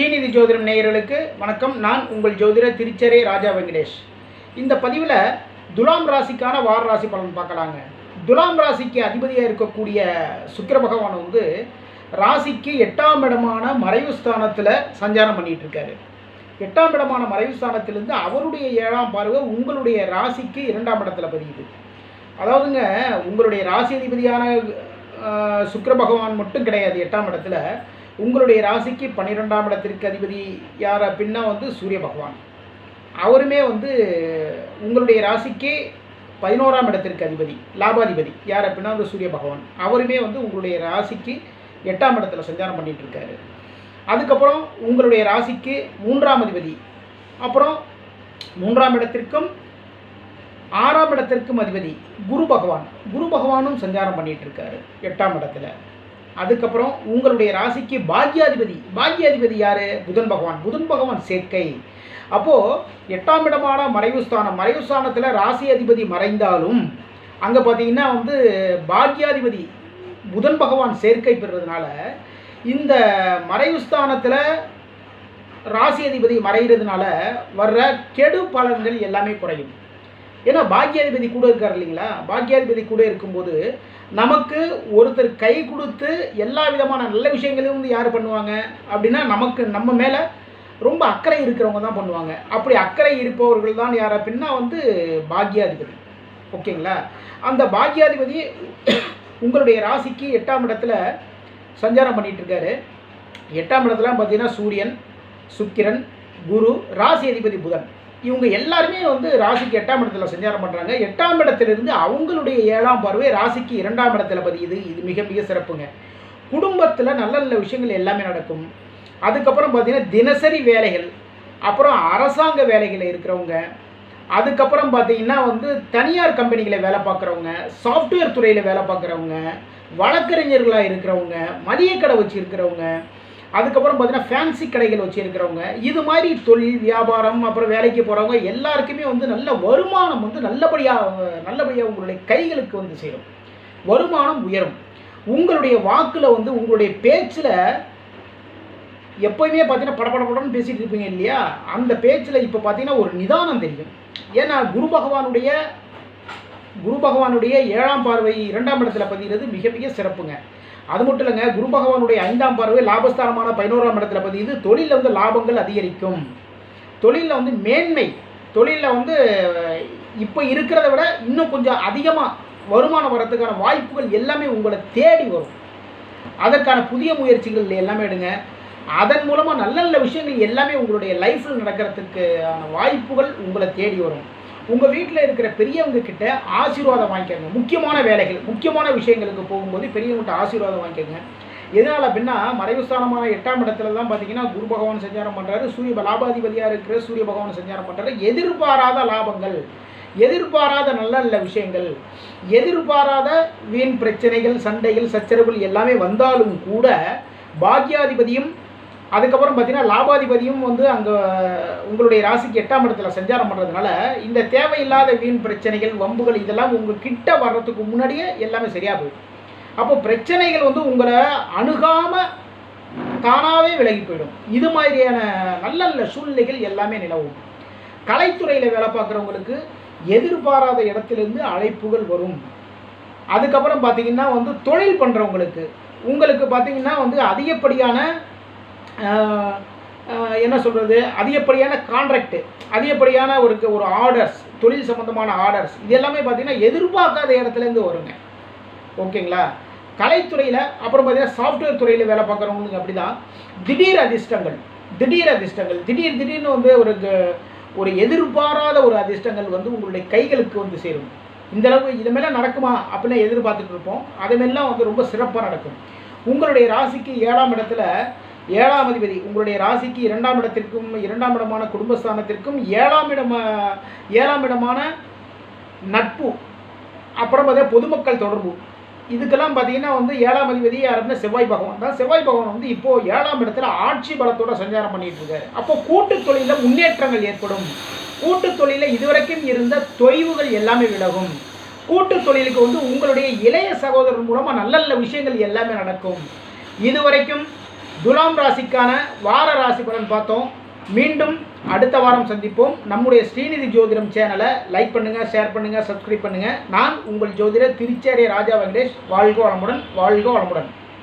ஸ்ரீநிதி ஜோதிடம் நேயர்களுக்கு வணக்கம். நான் உங்கள் ஜோதிடர் திருச்சரே ராஜா வெங்கடேஷ். இந்த பதிவில் துலாம் ராசிக்கான வார ராசி பலன் பார்க்கலாங்க. துலாம் ராசிக்கு அதிபதியாக இருக்கக்கூடிய சுக்கிர பகவான் வந்து ராசிக்கு எட்டாம் இடமான மறைவு ஸ்தானத்தில் சஞ்சாரம் பண்ணிகிட்டு இருக்காரு. எட்டாம் இடமான மறைவு ஸ்தானத்திலிருந்து அவருடைய ஏழாம் பார்வை உங்களுடைய ராசிக்கு இரண்டாம் இடத்துல பதியுது. அதாவதுங்க உங்களுடைய ராசி அதிபதியான சுக்கர பகவான் மட்டும் கிடையாது எட்டாம் இடத்துல. உங்களுடைய ராசிக்கு பன்னிரெண்டாம் இடத்திற்கு அதிபதி யார் அப்படின்னா வந்து சூரிய பகவான். அவருமே வந்து உங்களுடைய ராசிக்கு பதினோராம் இடத்திற்கு அதிபதி லாபாதிபதி. யார் அப்படின்னா வந்து சூரிய பகவான். அவருமே வந்து உங்களுடைய ராசிக்கு எட்டாம் இடத்துல சஞ்சாரம் பண்ணிகிட்டு இருக்காரு. அதுக்கப்புறம் உங்களுடைய ராசிக்கு மூன்றாம் அதிபதி. அப்புறம் மூன்றாம் இடத்திற்கும் ஆறாம் இடத்திற்கும் அதிபதி குரு பகவான். குரு பகவானும் சஞ்சாரம் பண்ணிகிட்டு இருக்காரு எட்டாம் இடத்துல. அதுக்கப்புறம் உங்களுடைய ராசிக்கு பாக்யாதிபதி. பாக்யாதிபதி யாரு? புதன் பகவான். புதன் பகவான் சேர்க்கை. அப்போது எட்டாம் இடமான மறைவு ஸ்தானம். மறைவு ஸ்தானத்தில் ராசி அதிபதி மறைந்தாலும் அங்கே பார்த்தீங்கன்னா வந்து பாக்யாதிபதி புதன் பகவான் சேர்க்கை பெறுறதுனால இந்த மறைவு ஸ்தானத்தில் ராசி அதிபதி மறைகிறதுனால வர்ற கெடு பலன்கள் எல்லாமே குறையும். ஏன்னா பாக்யாதிபதி கூட இருக்கார் இல்லைங்களா? பாக்யாதிபதி கூட இருக்கும்போது நமக்கு ஒருத்தர் கை கொடுத்து எல்லா விதமான நல்ல விஷயங்களையும் வந்து யார் பண்ணுவாங்க? அப்படின்னா நமக்கு நம்ம மேலே ரொம்ப அக்கறை இருக்கிறவங்க தான் பண்ணுவாங்க. அப்படி அக்கறை இருப்பவர்கள் தான் யார்? அப்படின்னா வந்து பாக்யாதிபதி ஓகேங்களா? அந்த பாக்யாதிபதி உங்களுடைய ராசிக்கு எட்டாம் இடத்துல சஞ்சாரம் பண்ணிகிட்டு இருக்காரு. எட்டாம் இடத்துல பார்த்தீங்கன்னா சூரியன் சுக்கிரன் குரு ராசி அதிபதி புதன். இவங்க எல்லாருமே வந்து ராசிக்கு எட்டாம் இடத்துல சஞ்சாரம் பண்ணுறாங்க எட்டாம் இடத்திலிருந்து அவங்களுடைய ஏழாம் பார்வை ராசிக்கு இரண்டாம் இடத்துல பதியுது. இது மிக மிக சிறப்புங்க. குடும்பத்தில் நல்ல நல்ல விஷயங்கள் எல்லாமே நடக்கும். அதுக்கப்புறம் பார்த்திங்கன்னா தினசரி வேலைகள் அப்புறம் அரசாங்க வேலைகளில் இருக்கிறவங்க அதுக்கப்புறம் பார்த்தீங்கன்னா வந்து தனியார் கம்பெனிகளில் வேலை பார்க்குறவங்க சாஃப்ட்வேர் துறையில் வேலை பார்க்குறவங்க வழக்கறிஞர்களாக இருக்கிறவங்க மதிய கடை வச்சு இருக்கிறவங்க அதுக்கப்புறம் பார்த்தீங்கன்னா ஃபேன்சி கடைகள் வச்சு இருக்கிறவங்க இது மாதிரி தொழில் வியாபாரம் அப்புறம் வேலைக்கு போகிறவங்க எல்லாருக்குமே வந்து நல்ல வருமானம் வந்து நல்லபடியாக நல்லபடியாக உங்களுடைய கைகளுக்கு வந்து சேரும். வருமானம் உயரும். உங்களுடைய வாக்கில் வந்து உங்களுடைய பேச்சில் எப்போயுமே பார்த்தீங்கன்னா படப்படப்படன்னு பேசிகிட்டு இருப்பீங்க இல்லையா? அந்த பேச்சில் இப்போ பார்த்தீங்கன்னா ஒரு நிதானம் தெரியும். ஏன்னா குரு பகவானுடைய குரு பகவானுடைய ஏழாம் பார்வை இரண்டாம் இடத்துல பதிகிறது மிக மிக சிறப்புங்க. அது மட்டும் இல்லைங்க குரு பகவானுடைய ஐந்தாம் பார்வை லாபஸ்தானமான பதினோராம் இடத்துல பதியுது தொழிலில் வந்து லாபங்கள் அதிகரிக்கும். தொழிலில் வந்து மேன்மை தொழிலில் வந்து இப்போ இருக்கிறத விட இன்னும் கொஞ்சம் அதிகமாக வருமானம் வரத்துக்கான வாய்ப்புகள் எல்லாமே உங்களை தேடி வரும். அதற்கான புதிய முயற்சிகள் எல்லாமே எடுங்க. அதன் மூலமாக நல்ல நல்ல விஷயங்கள் எல்லாமே உங்களுடைய லைஃப்பில் நடக்கிறதுக்கான வாய்ப்புகள் உங்களை தேடி வரும். உங்கள் வீட்டில் இருக்கிற பெரியவங்க கிட்ட ஆசீர்வாதம் வாங்கிக்கோங்க. முக்கியமான வேலைகள் முக்கியமான விஷயங்களுக்கு போகும்போது பெரியவங்ககிட்ட ஆசீர்வாதம் வாங்கிக்கோங்க. எதனால் அப்படின்னா மறைவுஸ்தானமான எட்டாம் இடத்துல தான் பார்த்தீங்கன்னா குரு பகவான் சஞ்சாரம் பண்ணுறாரு சூரிய லாபாதிபதியாக இருக்கிற சூரிய பகவான் சஞ்சாரம் பண்ணுறாரு எதிர்பாராத லாபங்கள் எதிர்பாராத நல்ல நல்ல விஷயங்கள் எதிர்பாராத வீண் பிரச்சனைகள் சண்டைகள் சச்சரவுகள் எல்லாமே வந்தாலும் கூட பாக்யாதிபதியும் அதுக்கப்புறம் பார்த்தீங்கன்னா லாபாதிபதியும் வந்து அங்கே உங்களுடைய ராசிக்கு எட்டாம் இடத்துல சஞ்சாரம் பண்ணுறதுனால இந்த தேவையில்லாத வீண் பிரச்சனைகள் வம்புகள் இதெல்லாம் உங்கள் கிட்ட வர்றதுக்கு முன்னாடியே எல்லாமே சரியாக போயிடும். அப்போ பிரச்சனைகள் வந்து உங்களை அணுகாமல் தானாகவே விலகி போயிடும். இது மாதிரியான நல்ல நல்ல சூழ்நிலைகள் எல்லாமே நிலவும். கலைத்துறையில் வேலை பார்க்குறவங்களுக்கு எதிர்பாராத இடத்துலேருந்து அழைப்புகள் வரும். அதுக்கப்புறம் பார்த்தீங்கன்னா வந்து தொழில் பண்ணுறவங்களுக்கு உங்களுக்கு பார்த்தீங்கன்னா வந்து அதிகப்படியான என்ன சொல்கிறது அதிகப்படியான கான்ட்ராக்ட் அதிகப்படியான ஒரு ஒரு ஆர்டர்ஸ் தொழில் சம்மந்தமான ஆர்டர்ஸ் இது எல்லாமே பார்த்தீங்கன்னா எதிர்பார்க்காத இடத்துலேருந்து வருங்க. ஓகேங்களா? கலைத்துறையில் அப்புறம் பார்த்தீங்கன்னா சாஃப்ட்வேர் துறையில் வேலை பார்க்குறவங்களுக்கு அப்படி தான் திடீர் அதிர்ஷ்டங்கள் திடீர் அதிர்ஷ்டங்கள் திடீர் திடீர்னு வந்து ஒரு ஒரு எதிர்பாராத ஒரு அதிர்ஷ்டங்கள் வந்து உங்களுடைய கைகளுக்கு வந்து சேரும். இந்த அளவு இது மேலே நடக்குமா அப்படின்னு எதிர்பார்த்துட்டு இருப்போம். அதுமாரிலாம் வந்து ரொம்ப சிறப்பாக நடக்கும். உங்களுடைய ராசிக்கு ஏழாம் இடத்துல ஏழாம் அதிபதி உங்களுடைய ராசிக்கு இரண்டாம் இடத்திற்கும் இரண்டாம் இடமான குடும்பஸ்தானத்திற்கும் ஏழாம் இடமா ஏழாம் இடமான நட்பு அப்புறம் பார்த்தீங்கன்னா பொதுமக்கள் தொடர்பு. இதுக்கெல்லாம் பார்த்தீங்கன்னா வந்து ஏழாம் அதிபதி யாருன்னா செவ்வாய் பகவான். தான் செவ்வாய் பகவான் வந்து இப்போது ஏழாம் இடத்துல ஆட்சி பலத்தோட சஞ்சாரம் பண்ணிட்டு இருக்காரு. அப்போ கூட்டு தொழிலில் முன்னேற்றங்கள் ஏற்படும். கூட்டு தொழிலில் இதுவரைக்கும் இருந்த தொய்வுகள் எல்லாமே விலகும். கூட்டு தொழிலுக்கு வந்து உங்களுடைய இளைய சகோதரர் மூலமாக நல்ல நல்ல விஷயங்கள் எல்லாமே நடக்கும். இதுவரைக்கும் துலாம் ராசிக்கான வார ராசி பலன் பார்த்தோம். மீண்டும் அடுத்த வாரம் சந்திப்போம். நம்முடைய ஸ்ரீநிதி ஜோதிடம் சேனலை லைக் பண்ணுங்கள் ஷேர் பண்ணுங்கள் சப்ஸ்கிரைப் பண்ணுங்கள் நான் உங்கள் ஜோதிடர் திருச்சேரி ராஜா வெங்கடேஷ். வாழ்க வளமுடன் வாழ்க வளமுடன்.